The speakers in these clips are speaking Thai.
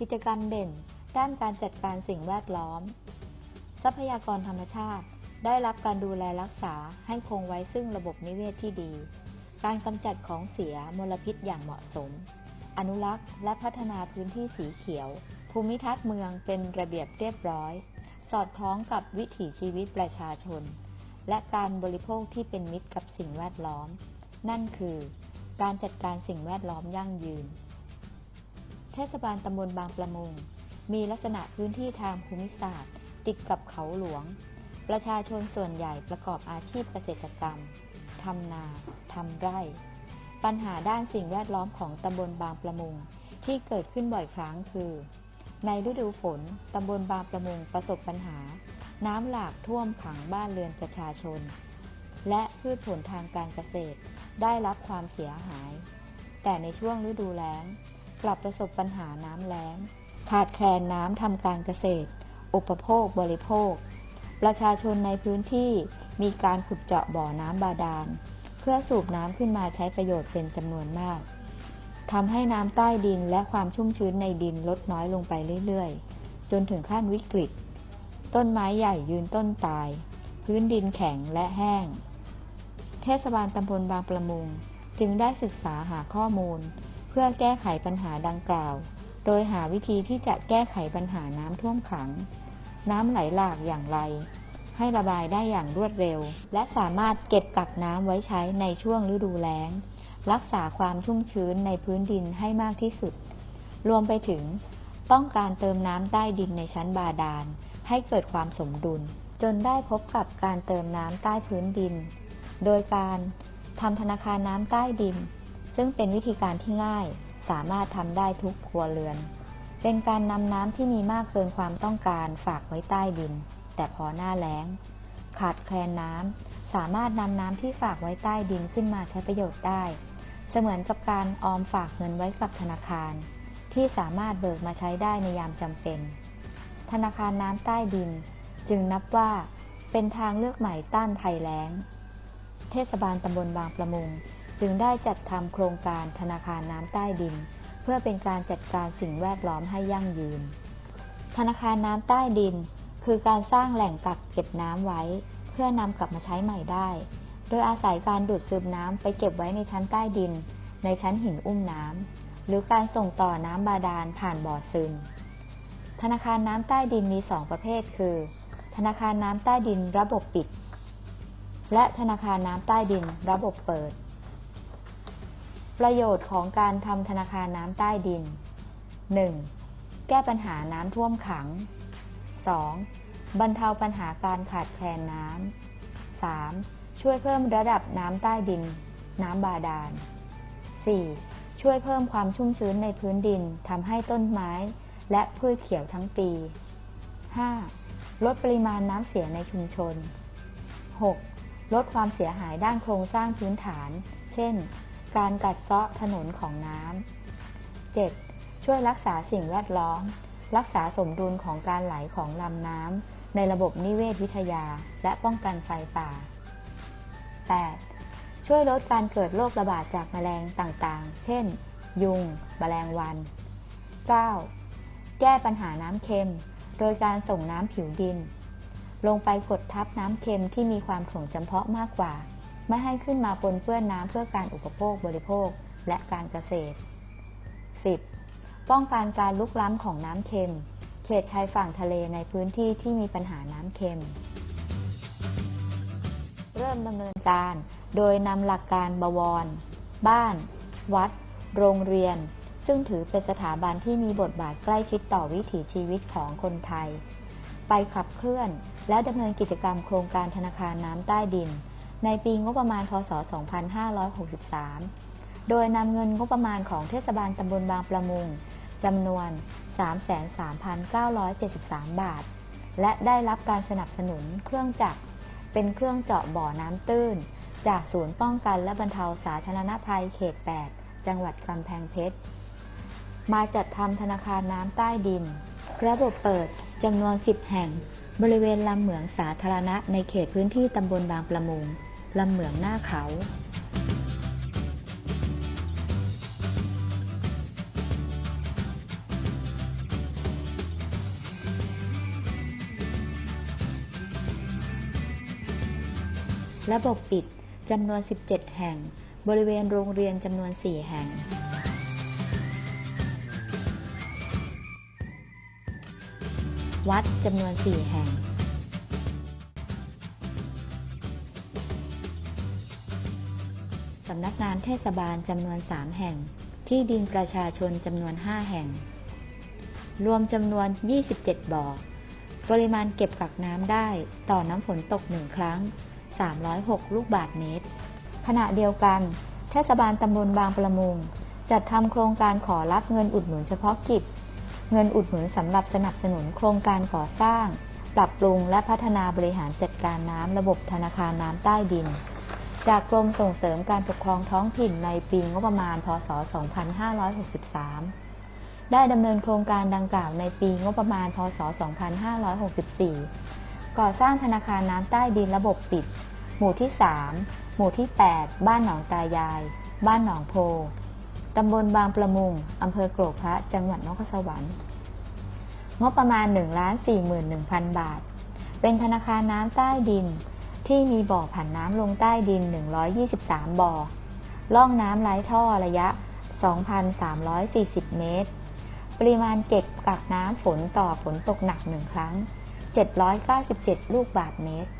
กิจกรรมเด่น ด้านการจัดการสิ่งแวดล้อม ทรัพยากรธรรมชาติ ได้รับการดูแลรักษาให้คงไว้ซึ่งระบบนิเวศที่ดี การกำจัดของเสียมลพิษอย่างเหมาะสม อนุรักษ์และพัฒนาพื้นที่สีเขียว ภูมิทัศน์เมืองเป็นระเบียบเรียบร้อย สอดคล้องกับวิถีชีวิตประชาชน และการบริโภคที่เป็นมิตรกับสิ่งแวดล้อม นั่นคือ การจัดการสิ่งแวดล้อมยั่งยืน ทศบาลตำบลบางประมง มีลักษณะพื้นที่ทางภูมิศาสตร์ ติดกับเขาหลวง ประชาชนส่วนใหญ่ประกอบอาชีพเกษตรกรรมทำนาทำไร่ ปัญหาด้านสิ่งแวดล้อมของตำบลบางประมงที่เกิดขึ้นบ่อยครั้งคือ ในฤดูฝนตำบลบางประมงประสบปัญหา น้ำหลากท่วมขังบ้านเรือนประชาชน และพืชผลทางการเกษตรได้รับความเสียหาย แต่ในช่วงฤดูแล้ง กลับประสบปัญหาน้ำแล้ง ขาดแคลนน้ำทำการเกษตร อุปโภคบริโภค ประชาชนในพื้นที่มีการขุดเจาะบ่อน้ำบาดาล เพื่อสูบน้ำขึ้นมาใช้ประโยชน์เป็นจำนวนมากทำให้น้ำใต้ดินและความชุ่มชื้นในดินลดน้อยลงไปเรื่อยๆ จนถึงขั้นวิกฤต ต้นไม้ใหญ่ยืนต้นตาย พื้นดินแข็งและแห้ง เทศบาลตำบลบางประมุงจึงได้ศึกษาหาข้อมูล พื่อแก้ไขปัญหาดังกล่าว โดยหาวิธีที่จะแก้ไขปัญหาน้ำท่วมขัง น้ำไหลหลากอย่างไร ให้ระบายได้อย่างรวดเร็ว และสามารถเก็บกักน้ำไว้ใช้ในช่วงฤดูแล้ง รักษาความชุ่มชื้นในพื้นดินให้มากที่สุด รวมไปถึง ต้องการเติมน้ำใต้ดินในชั้นบาดาล ให้เกิดความสมดุล จนได้พบกับการเติมน้ำใต้พื้นดิน โดยการทำธนาคารน้ำใต้ดิน ซึ่งเป็นวิธีการที่ง่าย สามารถทำได้ทุกครัวเรือน เป็นการนำน้ำที่มีมากเกินความต้องการฝากไว้ใต้ดิน แต่พอหน้าแล้ง ขาดแคลนน้ำสามารถนำน้ำที่ฝากไว้ใต้ดินขึ้นมาใช้ประโยชน์ได้ เสมือนกับการออมฝากเงินไว้กับธนาคาร ที่สามารถเบิกมาใช้ได้ในยามจำเป็น ธนาคารน้ำใต้ดิน จึงนับว่าเป็นทางเลือกใหม่ต้านภัยแล้ง เทศบาลตำบลบางประมุง จึงได้จัดทำโครงการธนาคารน้ำใต้ดิน เพื่อเป็นการจัดการสิ่งแวดล้อมให้ยั่งยืน ธนาคารน้ำใต้ดิน คือการสร้างแหล่งกักเก็บน้ำไว้ เพื่อนำกลับมาใช้ใหม่ได้ โดยอาศัยการดูดซึมน้ำไปเก็บไว้ในชั้นใต้ดิน ในชั้นหินอุ้มน้ำหรือการส่งต่อน้ำบาดาลผ่านบ่อซึม ธนาคารน้ำใต้ดินมี2ประเภท คือ ธนาคารน้ำใต้ดินระบบปิด และธนาคารน้ำใต้ดินระบบเปิด ประโยชน์ของการทำธนาคารน้ำใต้ดิน 1. แก้ปัญหาน้ำท่วมขัง 2. บรรเทาปัญหาการขาดแคลนน้ำ 3. ช่วยเพิ่มระดับน้ำใต้ดิน น้ำบาดาล 4. ช่วยเพิ่มความชุ่มชื้นในพื้นดินทำให้ต้นไม้ และพืชเขียวทั้งปี 5. ลดปริมาณน้ำเสียในชุมชน 6. ลดความเสียหายด้านโครงสร้างพื้นฐาน เช่น การกัดเซาะถนนของน้ำ 7. ช่วยรักษาสิ่งแวดล้อม รักษาสมดุลของการไหลของลำน้ำ ในระบบนิเวศวิทยา และป้องกันไฟป่า 8. ช่วยลดการเกิดโรคระบาดจากแมลงต่างๆ เช่น ยุง แมลงวัน 9. แก้ปัญหาน้ำเค็ม โดยการส่งน้ำผิวดิน ลงไปกดทับน้ำเค็มที่มีความถ่วงจำเพาะมากกว่า ไม่ให้ขึ้นมาปนเปื้อนน้ำเพื่อการอุปโภคบริโภคและการเกษตร 10. ป้องกันการลุกล้ำของน้ำเค็ม เขตชายฝั่งทะเลในพื้นที่ที่มีปัญหาน้ำเค็ม เริ่มดำเนินการโดยนำหลักการบวร บ้าน วัด โรงเรียน ซึ่งถือเป็นสถาบันที่มีบทบาทใกล้ชิดต่อวิถีชีวิตของคนไทย ไปขับเคลื่อน และดำเนินกิจกรรมโครงการธนาคารน้ำใต้ดิน ในปีงบประมาณพศ 2563 โดยนำเงินงบประมาณของเทศบาลตำบลบางประมุงจำนวน 33,973 บาท และได้รับการสนับสนุนเครื่องจักร เป็นเครื่องเจาะบ่อน้ำตื้น จากศูนย์ป้องกันและบรรเทาสาธารณภัยเขต 8 จังหวัดกำแพงเพชร มาจัดทำธนาคารน้ำใต้ดิน ระบบเปิดจำนวน 10 แห่ง บริเวณลำเหมืองสาธารณะในเขตพื้นที่ตำบลบางประมุง ลำเหมืองหน้าเขา ระบบปิดจำนวน 17 แห่ง บริเวณโรงเรียนจำนวน 4 แห่งวัดจำนวน 4 แห่งำนักงานเทศบาลจำนวน 3 แห่ง ที่ดินประชาชนจำนวน 5 แห่ง รวมจำนวน 27 บ่อ ปริมาณเก็บกักน้ำได้ต่อน้ำฝนตก1ครั้ง 306 ลูกบาศก์เมตร ขณะเดียวกัน เทศบาลตำบลบางประมุงจัดทำโครงการขอรับเงินอุดหนุนเฉพาะกิจ เงินอุดหนุนสำหรับสนับสนุนโครงการก่อสร้าง ปรับปรุงและพัฒนาบริหารจัดการน้ำระบบธนาคารน้ำใต้ดิน จากกรมส่งเสริมการปกครองท้องถิ่นในปีงบประมาณ พศ 2563 ได้ดำเนินโครงการดังกล่าวในปีงบประมาณ พศ 2564 ก่อสร้างธนาคารน้ำใต้ดินระบบปิด หมู่ที่ 3 หมู่ที่ 8 บ้านหนองตายาย บ้านหนองโพ ตำบลบางประมุง อำเภอโกรกพระ จังหวัดนครสวรรค์ งบประมาณ1 41,000 บาท เป็นธนาคารน้ำใต้ดิน ที่มีบ่อผันน้ำลงใต้ดิน 123 บ่อ ล่องน้ำไร้ท่อระยะ 2,340 เมตร ปริมาณเก็บกักน้ำฝนต่อฝนตกหนักหนึ่งครั้ง 797 ลูกบาศก์เมตร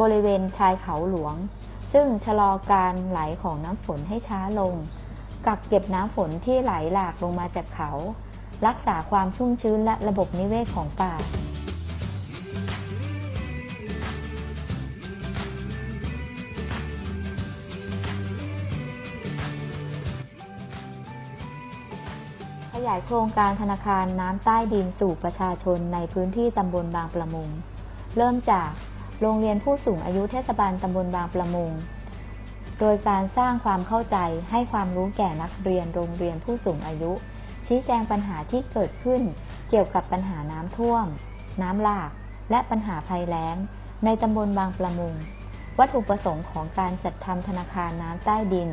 บริเวณชายเขาหลวง ซึ่งชะลอการไหลของน้ำฝนให้ช้าลง กักเก็บน้ำฝนที่ไหลหลากลงมาจากเขา รักษาความชุ่มชื้นและระบบนิเวศของป่า ยายโครงการธนาคารน้ำใต้ดินสู่ประชาชนในพื้นที่ตำบลบางประมง เริ่มจากโรงเรียนผู้สูงอายุเทศบาลตำบลบางประมง โดยการสร้างความเข้าใจให้ความรู้แก่นักเรียนโรงเรียนผู้สูงอายุ ชี้แจงปัญหาที่เกิดขึ้น เกี่ยวกับปัญหาน้ำท่วม น้ำหลาก และปัญหาภัยแล้ง ในตำบลบางประมง วัตถุประสงค์ของการจัดทำธนาคารน้ำใต้ดิน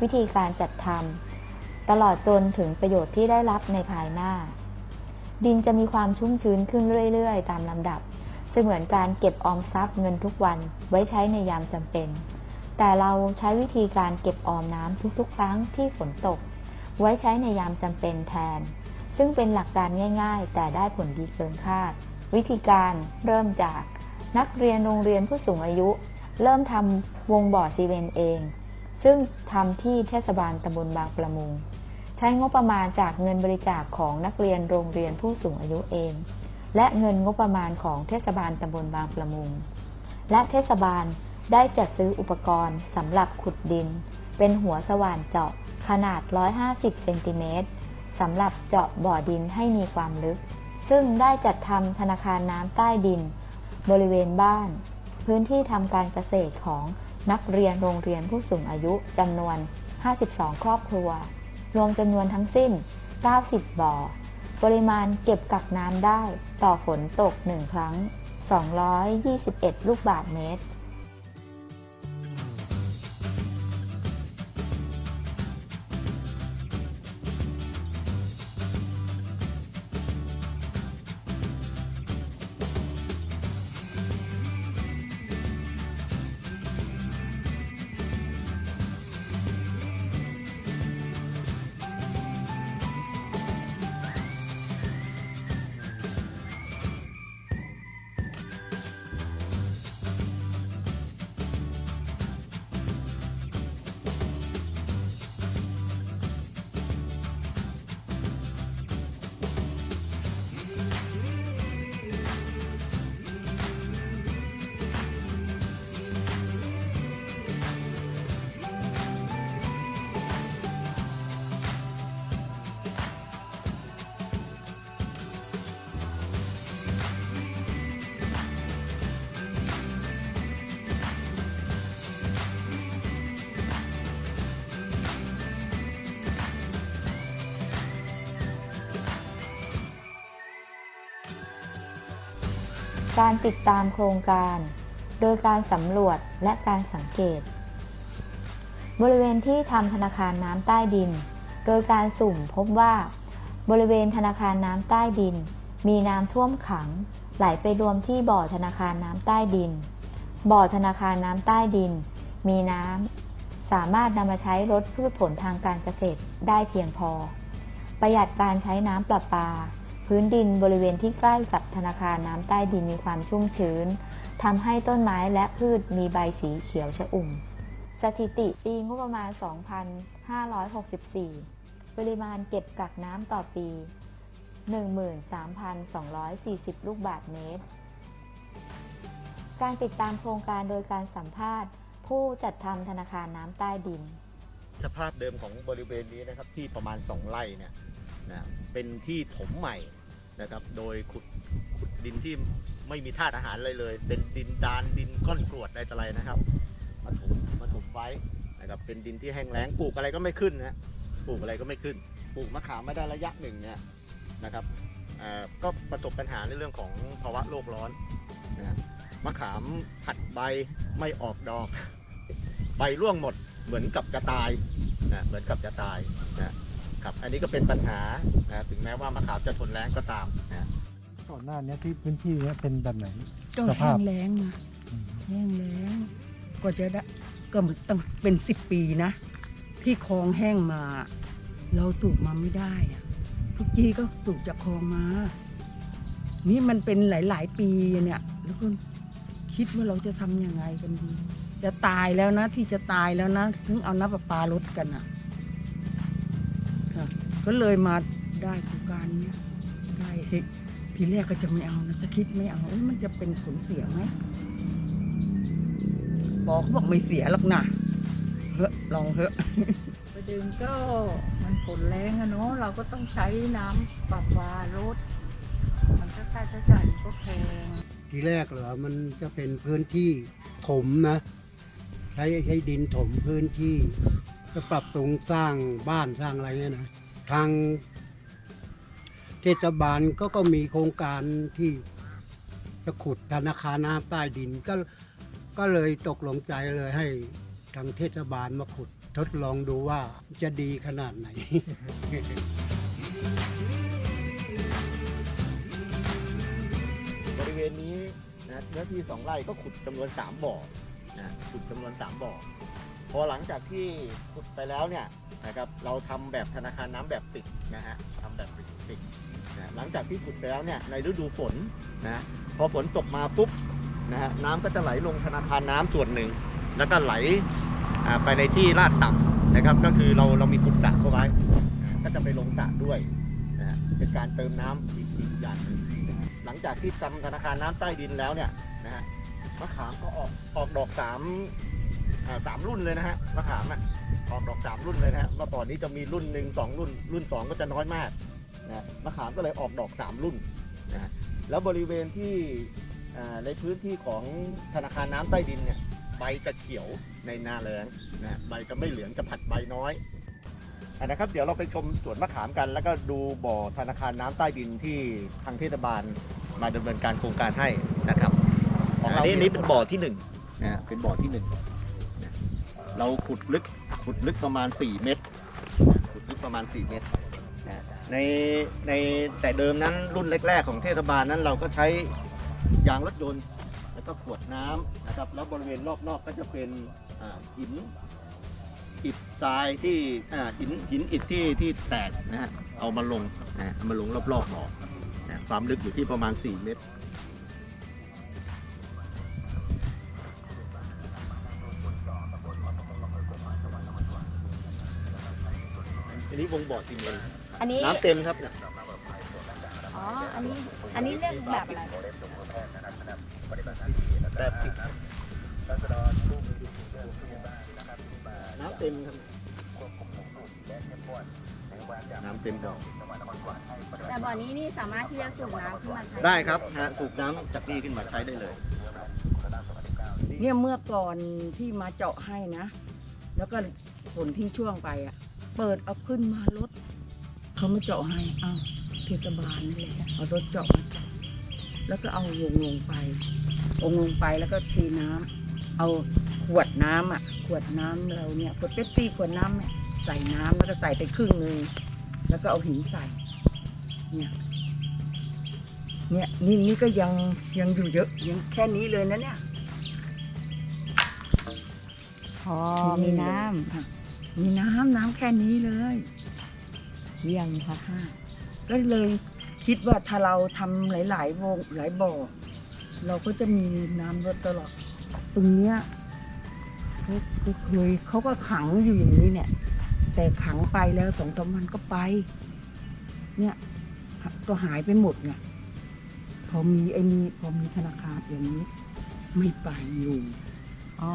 วิธีการจัดทำ ตลอดจนถึงประโยชน์ที่ได้รับในภายหน้า ดินจะมีความชุ่มชื้นขึ้นเรื่อยๆ ตามลำดับเสมือนการเก็บออมทรัพย์เงินทุกวันไว้ใช้ในยามจำเป็น แต่เราใช้วิธีการเก็บออมน้ำทุกๆ ครั้งที่ฝนตก ไว้ใช้ในยามจำเป็นแทน ซึ่งเป็นหลักการง่ายๆ แต่ได้ผลดีเกินคาด วิธีการเริ่มจากนักเรียนโรงเรียนผู้สูงอายุ เริ่มทำวงบ่อซีเมนต์เอง ซึ่งทำที่เทศบาลตำบลบางประมุง ใช้งบประมาณจากเงินบริจาคของนักเรียนโรงเรียนผู้สูงอายุเอง และเงินงบประมาณของเทศบาลตำบลบางประมุง และเทศบาลได้จัดซื้ออุปกรณ์สำหรับขุดดิน เป็นหัวสว่านเจาะขนาด 150 เซนติเมตรสำหรับเจาะบ่อดินให้มีความลึก ซึ่งได้จัดทำธนาคารน้ำใต้ดิน บริเวณบ้าน พื้นที่ทำการเกษตรของนักเรียนโรงเรียนผู้สูงอายุจำนวน 52 ครอบครัว รวมจำนวนทั้งสิ้น 90 บ่อ ปริมาณเก็บกักน้ำได้ต่อฝนตก 1 ครั้ง 221 ลูกบาทเมตร การติดตามโครงการ โดยการสำรวจและการสังเกต บริเวณที่ทำธนาคารน้ำใต้ดิน โดยการสุ่มพบว่า บริเวณธนาคารน้ำใต้ดิน มีน้ำท่วมขัง ไหลไปรวมที่บ่อธนาคารน้ำใต้ดิน บ่อธนาคารน้ำใต้ดิน มีน้ำสามารถนำมาใช้ลดพืชผลทางการเกษตรได้เพียงพอ ประหยัดการใช้น้ำประปา พื้นดินบริเวณที่ใกล้กับธนาคารน้ำใต้ดินมีความชุ่มชื้นทำให้ต้นไม้และพืชมีใบสีเขียวชอุ่ม สถิติปีงบประมาณ 2,564 ปริมาณเก็บกักน้ำต่อปี 13,240 ลูกบาศก์เมตร การติดตามโครงการโดยการสัมภาษณ์ ผู้จัดทำธนาคารน้ำใต้ดิน สภาพเดิมของบริเวณนี้นะครับที่ประมาณ 2 ไร่เนี่ย นะเป็นที่ถมใหม่นะครับ โดยขุดขุดดินที่ไม่มีธาตุอาหารเลยเลย เป็นดินดานดินก้อนกรวดอะไรต่ออะไรนะครับมาถมมาถมไว้นะครับเป็นดินที่แห้งแล้งปลูกอะไรก็ไม่ขึ้นนะปลูกอะไรก็ไม่ขึ้นปลูกมะขามไม่ได้ระยะหนึ่งเนี่ยนะครับก็ประสบปัญหาในเรื่องของภาวะโลกร้อนนะมะขามผัดใบไม่ออกดอก ใบร่วงหมดเหมือนกับจะตายนะเหมือนกับจะตายนะ ครับ อันนี้ก็เป็นปัญหานะถึงแม้ว่ามะขามจะทนแรงก็ตามนะก่อนหน้านี้ที่พื้นที่เนี้ยเป็นแบบไหน ก็สภาแห้พงแล้งนะแห้งแล้งก็จะได้ก็ต้องเป็นสิบปีนะ ที่คลองแห้งมา เราตูกมาไม่ได้อะทุกทีก็ตูกจากคลองมา นี่มันเป็นหลาย ๆ ปีเนี่ยแล้วก็คิดว่าเราจะทำยังไงกันดี จะตายแล้วนะที่จะตายแล้วนะ ถึงเอาน้ำประปาลดกันอะค่ะ ก็เลยมาได้โครงการเนี้ยได้เฮ้ยทีแรกก็จะไม่เอานะจะคิดไม่เอาเอ้ยมันจะเป็นผลเสียไหมบอกเขาบอกไม่เสียหรอกนะเฮ้ลองเถอะประเด็นก็มันฝนแรงอะเนาะเราก็ต้องใช้น้ำปรับวารถมันก็ค่าใช้จ่ายมันก็แพงทีแรกเหรอมันจะเป็นพื้นที่ถมนะ ใช้ใช้ดินถมพื้นที่ จะปรับปรุงสร้างบ้านสร้างอะไรเงี้ยนะ ทางเทศบาลก็ก็มีโครงการที่จะขุดธนาคารน้ำใต้ดินก็ก็เลยตกลงใจเลยให้ทางเทศบาลมาขุด ทดลองดูว่าจะดีขนาดไหน บริเวณนี้นะเนื้อที่สองไร่ก็ขุดจำนวน3บ่อนะขุดจำนวน3บ่อ พอหลังจากที่ขุดไปแล้วเนี่ยนะครับเราทำแบบธนาคารน้ำแบบติดนะฮะทำแบบติดนะหลังจากที่ขุดไปแล้วเนี่ยในฤดูฝนนะพอฝนตกมาปุ๊บนะฮะน้ำก็จะไหลลงธนาคารน้ำส่วนหนึ่ง แล้วก็ไหลไปในที่ลาดต่ำนะครับ ก็คือเราเรามีขุดสระเข้าไว้ ก็จะไปลงสระด้วยนะฮะเป็นการเติมน้ำอีกอีกอย่างหนึ่งหลังจากที่ทำธนาคารน้ำใต้ดินแล้วเนี่ยนะฮะมะขามก็ออกออกดอกสาม สามรุ่นเลยนะฮะมะขามอะออกดอกสามรุ่นเลยนะฮะเมื่อก่อนนี้จะมีรุ่นหนึ่งสองรุ่น รุ่นสองก็จะน้อยมากนะมะขามก็เลยออกดอกสามรุ่นนะฮะแล้วบริเวณที่อ่าในพื้นที่ของธนาคารน้ำใต้ดินเนี่ยใบจะเขียวในหน้าแล้งนะฮะใบจะไม่เหลืองจะผัดใบน้อยอะนะครับเดี๋ยวเราไปชมสวนมะขามกัน แล้วก็ดูบ่อธนาคารน้ำใต้ดินที่ทางเทศบาลมาดำเนินการโครงการให้นะครับ ของเรานี่นี่เป็นบ่อที่หนึ่งนะฮะเป็นบ่อที่หนึ่งนะ เราขุดลึกขุดลึกประมาณ 4 เมตร ขุดลึกประมาณ 4 เมตรนะในในแต่เดิมนั้นรุ่นแรกๆของเทศบาลนั้นเราก็ใช้ยางรถยนต์ แล้วก็ขวดน้ำนะครับแล้วบริเวณรอบนอกก็จะเป็นอินอิฐทรายที่อินหินอิฐที่ที่แตกนะฮะเอามาลงนะเอามาลงรอบๆบ่อนะความลึกอยู่ที่ประมาณ 4 เมตร นนี้วงบ่อจริงเลยอันนี้น้ำเต็มครับเนี่ยอ๋ออันนี้อันนี้เรียกแบบอะไรแบบติดน้ำเต็มครับน้ำเต็มบ่อแต่บ่อนี้นี่สามารถที่จะสูบน้ำขึ้นมาใช้ได้ครับฮะสูบน้ำจากนี่ขึ้นมาใช้ได้เลย เนี่ยเมื่อก่อนที่มาเจาะให้นะ แล้วก็ฝนทิ้งช่วงไปอะ เปิดเอาขึ้นมารถเขามาเจาะให้อ้าวเทศบาลนี่แหละเอารถเจาะมาเจาะแล้วก็เอาวงลงไปองลงไปแล้วก็เทน้ำเอาขวดน้ำอะ ขวดน้ำเราเนี่ยขวดเป๊ปซี่ขวดน้ำเนี่ยใส่น้ำแล้วก็ใส่ไปครึ่งนึงแล้วก็เอาหินใส่ เนี่ยเนี่ยนี่นี่ก็ยังยังอยู่เยอะยังแค่นี้เลยนะเนี่ย พอมีน้ค่ะ มีน้ำน้ำแค่นี้เลยเยี่ยมค่ะค่ะก็เลยคิดว่าถ้าเราทำหลาย ๆ วงหลายบ่อ เราก็จะมีน้ำลดตลอด ตรงเนี้ยก็ก็เคยเขาก็ขังอยู่อย่างนี้เนี่ย แต่ขังไปแล้วสองสามวันก็ไป เนี่ยก็หายไปหมดเนี่ยพอมีไอ้นี่พอมีธนาคารอย่างนี้ ไม่ไปอยู่ อ๋อ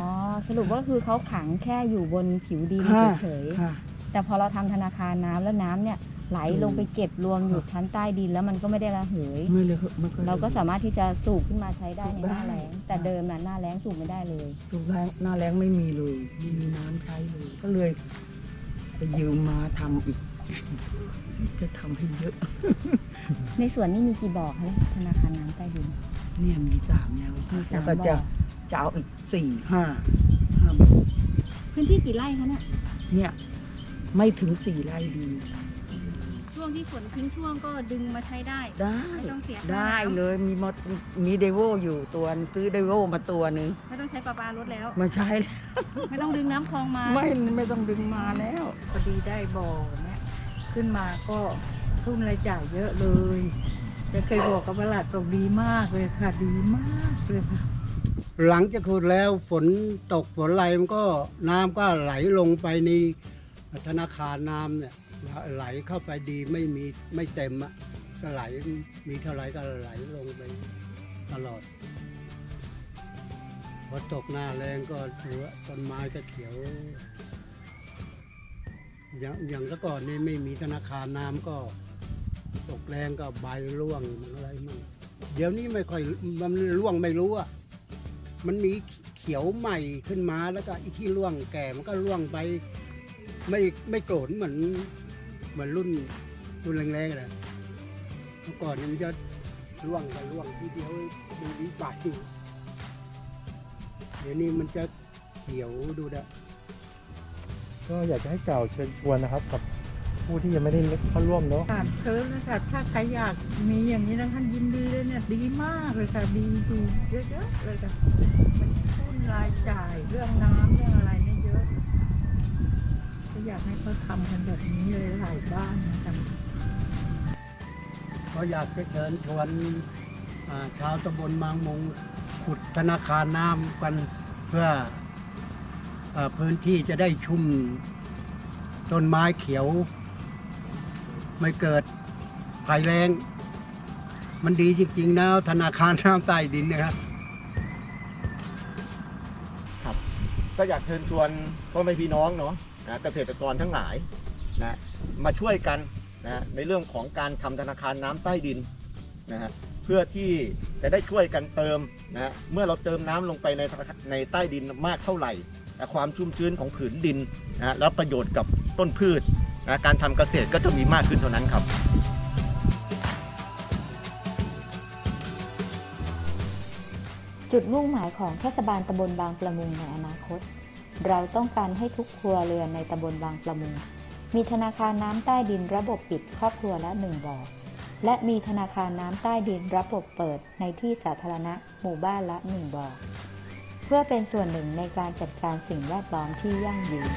สรุปว่าคือเขาขังแค่อยู่บนผิวดินค่ะเฉยค่ะ ๆแต่พอเราทำธนาคารน้ำแล้วน้ำเนี่ยไหลลงไปเก็บรวมอยู่ชั้นใต้ดินแล้วมันก็ไม่ได้ระเหย ไม่เลยไม่คยเราก็สามารถที่จะสูบขึ้นมาใช้ได้ในหน้าได้แล้งแต่เดิมน่ะหน้าแล้งสูบไม่ได้เลยถูกแรงหน้าแรงไม่มีเลยไม่มีน้ำใช้เลย ก็เลยไปยืมมาทำอีก จะทำให้เยอะ ในสวนนี่มีกี่บ่อคะเนี่ยธนาคารน้ำใต้ดิน เนี่ยมีสามแล้วมีสามแล้วก็จะบ่อ จะเอาอีกสี่ห้าห้าบ่อพื้นที่กี่ไร่คะเนี่ยเนี่ยไม่ถึงสี่ไร่ดี ช่วงที่ฝนทิ้งช่วงก็ดึงมาใช้ได้ ได้ไม่ต้องเสียค่าได้น้ำเลยมีมดมีเดโวอยู่ตัวนึงซื้อเดโวมาตัวหนึ่งไม่ต้องใช้ปลาปลารถแล้ว มาใช้แล้วไม่ต้องดึงน้ำคลองมาไม่ไม่ต้องดึงมาแล้ว พอดีได้บ่อเนี่ยขึ้นมาก็ทุ่มรายจ่ายเยอะเลยจะเคยบอกกับประหลัดบอกดีมากเลยค่ะดีมากเลยค่ะ หลังจากขุดแล้วฝนตกฝนไหลมันก็น้ำก็ไหลลงไปในธนาคารน้ำเนี่ยไหลเข้าไปดีไม่มีไม่เต็มอะก็ไหลมีเท่าไหรก็ไหลลงไปตลอดพอตกหน้าแรงก็ถือว่าต้นไม้ก็เขียว อย่างอย่างแต่ก่อนนี่ไม่มีธนาคารน้ำก็ตกแรงก็ใบร่วงอะไรมันเดี๋ยวนี้ไม่ค่อยมันร่วงไม่รู้อะ มันมีเขียวใหม่ขึ้นมาแล้วก็อีกที่ร่วงแก่มันก็ร่วงไป ไม่ไม่โกรธเหมือนเหมือนรุ่นรุ่นแรงๆเลยเมื่อก่อนมันจะร่วงไปร่วงทีเดียวดูดีไปเดี๋ยวนี้มันจะเขียวดูนะก็อยากจะให้กล่าวเชิญชวนนะครับกับ ผู้ที่ยังไม่ได้เข้าร่วมเนาะค่ะเชิญเลยค่ะถ้าใครอยากมีอย่างนี้นะท่านยินดีเลยเนี่ยดีมากเลยค่ะดีดีเยอะๆเลยค่ะมันทุนรายจ่ายเรื่องน้ำเรื่องอะไรเนี่ยเยอะก็อยากให้เขาทำกันแบบนี้เลยหลายบ้านนะคะก็อยากจะเชิญชวนอ่าชาวตำบลมางมงขุดธนาคารน้ำกันเพื่ออาพื้นที่จะได้ชุ่มต้นไม้เขียว ไม่เกิดภัยแรงมันดีจริงๆนะธนาคารน้ำใต้ดินนะครับครับ ก็อยากเชิญชวนพ่อแม่พี่น้องเนาะนะเกษตรกรทั้งหลายนะมาช่วยกันนะในเรื่องของการทำธนาคารน้ำใต้ดินนะฮะเพื่อที่จะได้ช่วยกันเติมนะเมื่อเราเติมน้ำลงไปในในใต้ดินมากเท่าไหร่ ความชุ่มชื้นของผืนดินนะแล้วประโยชน์กับต้นพืช นะการทำเกษตรก็จะมีมากขึ้นเท่านั้นครับ จุดมุ่งหมายของเทศบาลตำบลบางประมุงในอนาคต เราต้องการให้ทุกครัวเรือนในตำบลบางประมุง มีธนาคารน้ำใต้ดินระบบปิดครอบครัวละหนึ่งบ่อและมีธนาคารน้ำใต้ดินระบบเปิดในที่สาธารณะหมู่บ้านละหนึ่งบ่อเพื่อเป็นส่วนหนึ่งในการจัดการสิ่งแวดล้อมที่ยั่งยืน